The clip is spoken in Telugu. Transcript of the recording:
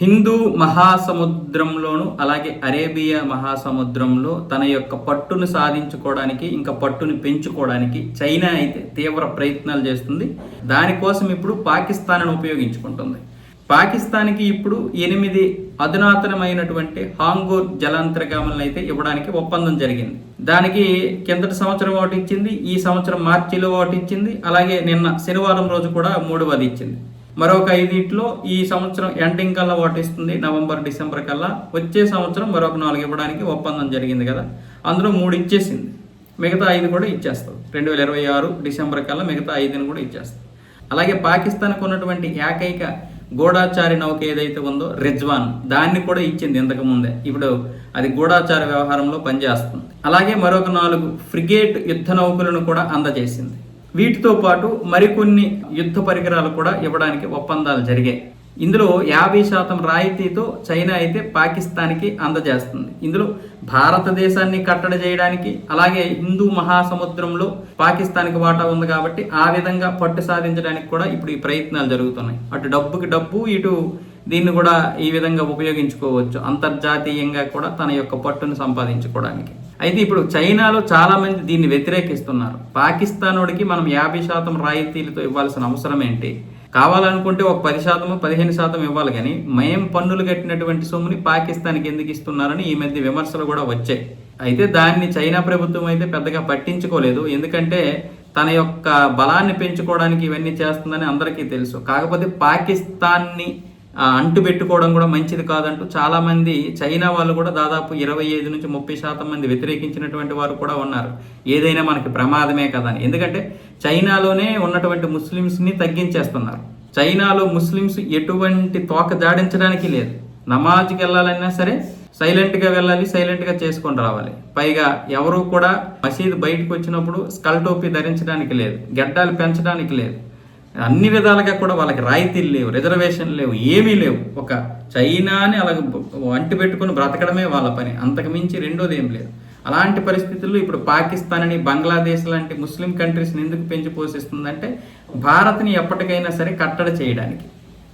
హిందూ మహాసముద్రంలోను అలాగే అరేబియా మహాసముద్రంలో తన యొక్క పట్టును సాధించుకోవడానికి ఇంకా పట్టుని పెంచుకోవడానికి చైనా అయితే తీవ్ర ప్రయత్నాలు చేస్తుంది. దానికోసం ఇప్పుడు పాకిస్తాన్ను ఉపయోగించుకుంటుంది. పాకిస్తాన్కి ఇప్పుడు ఎనిమిది అధునాతనమైనటువంటి హాంగోర్ జలాంతర్గాములను అయితే ఇవ్వడానికి ఒప్పందం జరిగింది. దానికి కిందటి సంవత్సరం ఒకటి ఇచ్చింది ఈ సంవత్సరం మార్చిలో ఒకటి ఇచ్చింది అలాగే నిన్న శనివారం రోజు కూడా మూడవది ఇచ్చింది. మరొక ఐదింటిలో ఈ సంవత్సరం ఎండింగ్ కల్లా వాటిస్తుంది నవంబర్ డిసెంబర్ కల్లా వచ్చే సంవత్సరం మరొక నాలుగు ఇవ్వడానికి ఒప్పందం జరిగింది కదా. అందులో మూడు ఇచ్చేసింది. మిగతా ఐదు కూడా ఇచ్చేస్తుంది రెండు వేల ఇరవై ఆరు డిసెంబర్ కల్లా మిగతా ఐదుని కూడా ఇచ్చేస్తుంది అలాగే పాకిస్తాన్కు ఉన్నటువంటి ఏకైక గూఢాచారి నౌక ఏదైతే ఉందో రిజ్వాన్ దాన్ని కూడా ఇచ్చింది ఇంతకు ముందే. ఇప్పుడు అది గూఢాచార వ్యవహారంలో పనిచేస్తుంది. అలాగే మరొక నాలుగు ఫ్రిగేట్ యుద్ధ నౌకలను కూడా అందజేసింది. వీటితో పాటు మరికొన్ని యుద్ధ పరికరాలు కూడా ఇవ్వడానికి ఒప్పందాలు జరిగాయి. ఇందులో యాభై శాతం రాయితీతో చైనా అయితే పాకిస్తాన్కి అందజేస్తుంది. ఇందులో భారతదేశాన్ని కట్టడి చేయడానికి అలాగే హిందూ మహాసముద్రంలో పాకిస్తాన్కి వాటా ఉంది కాబట్టి ఆ విధంగా పట్టు సాధించడానికి కూడా ఇప్పుడు ఈ ప్రయత్నాలు జరుగుతున్నాయి. అటు డబ్బుకి డబ్బు ఇటు దీన్ని కూడా ఈ విధంగా ఉపయోగించుకోవచ్చు. అంతర్జాతీయంగా కూడా తన యొక్క పట్టును సంపాదించుకోవడానికి. అయితే ఇప్పుడు చైనాలో చాలామంది దీన్ని వ్యతిరేకిస్తున్నారు. పాకిస్తానుడికి మనం యాభై శాతం రాయితీలతో ఇవ్వాల్సిన అవసరం ఏంటి? కావాలనుకుంటే ఒక పది శాతము పదిహేను శాతం ఇవ్వాలి కానీ మేం పన్నులు కట్టినటువంటి సొమ్ముని పాకిస్తాన్కి ఎందుకు ఇస్తున్నారని ఈ మధ్య విమర్శలు కూడా వచ్చాయి. అయితే దాన్ని చైనా ప్రభుత్వం అయితే పెద్దగా పట్టించుకోలేదు. ఎందుకంటే తన యొక్క బలాన్ని పెంచుకోవడానికి ఇవన్నీ చేస్తుందని అందరికీ తెలుసు. కాకపోతే పాకిస్తాన్ని అంటు పెట్టుకోవడం కూడా మంచిది కాదంటూ చాలామంది చైనా వాళ్ళు కూడా దాదాపు ఇరవై ఐదు నుంచి ముప్పై శాతం మంది వ్యతిరేకించినటువంటి వారు కూడా ఉన్నారు. ఏదైనా మనకి ప్రమాదమే కదా అని. ఎందుకంటే చైనాలోనే ఉన్నటువంటి ముస్లిమ్స్ని తగ్గించేస్తున్నారు. చైనాలో ముస్లిమ్స్ ఎటువంటి తోక జాడించడానికి లేదు. నమాజ్కి వెళ్ళాలన్నా సరే సైలెంట్గా వెళ్ళాలి సైలెంట్గా చేసుకొని రావాలి. పైగా ఎవరు కూడా మసీద్ బయటకు వచ్చినప్పుడు స్కల్ టోపీ ధరించడానికి లేదు గడ్డాలు పెంచడానికి లేదు. అన్ని విధాలుగా కూడా వాళ్ళకి రాయితీలు లేవు రిజర్వేషన్ లేవు ఏమీ లేవు. ఒక చైనాని అలాగే వంటి పెట్టుకుని బ్రతకడమే వాళ్ళ పని. అంతకు మించి రెండోది ఏం లేదు. అలాంటి పరిస్థితుల్లో ఇప్పుడు పాకిస్తాన్ అని బంగ్లాదేశ్ లాంటి ముస్లిం కంట్రీస్ని ఎందుకు పెంచి పోషిస్తుందంటే భారత్ని ఎప్పటికైనా సరే కట్టడి చేయడానికి.